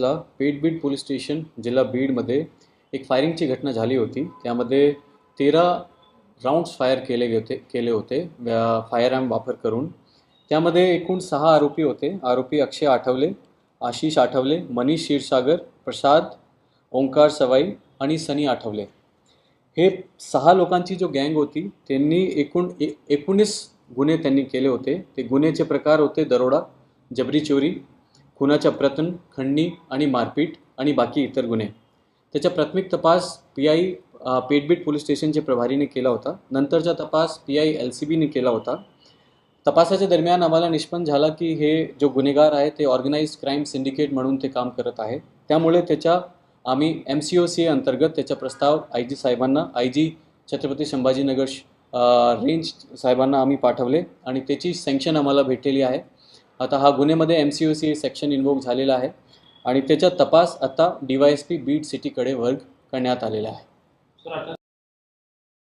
ला Peth Beed police station जिल्हा बीडमध्ये एक फायरिंगची घटना झाली होती. त्यामध्ये तेरा राऊंड्स फायर केले होते केले होते फायर आर्म वापर करून. त्यामध्ये एकूण सहा आरोपी होते. आरोपी अक्षय आठवले आशिष आठवले मनीष क्षीरसागर प्रसाद ओंकार सवाई आणि सनी आठवले. हे सहा लोकांची जो गँग होती त्यांनी एकूण ए एकोणीस गुन्हे त्यांनी केले होते. ते गुन्ह्याचे प्रकार होते दरोडा जबरी चोरी खुनाच्या प्रतन खंडणी आणि मारपीट आणि बाकी इतर गुन्हे. त्याचा प्राथमिक तपास पी आय पेटबीट पोलीस स्टेशनचे प्रभारीने केला होता. नंतरचा तपास पी आय एल सी बीने केला होता. तपासाच्या दरम्यान आम्हाला निष्पन्न झाला की हे जो गुन्हेगार आहे ते ऑर्गनाइज्ड क्राईम सिंडिकेट म्हणून ते काम करत आहे. त्यामुळे त्याच्या आम्ही एम सी ओ सी अंतर्गत त्याचा प्रस्ताव आय जी साहेबांना I G Chhatrapati Sambhajinagar range साहेबांना आम्ही पाठवले आणि त्याची सँक्शन आम्हाला भेटलेली आहे. आता हा गुन्ह्यामध्ये M C U C section invoke झालेला आहे आणि त्याचा तपास आता D Y S P Beed सिटीकडे वर्ग करण्यात आलेला आहे.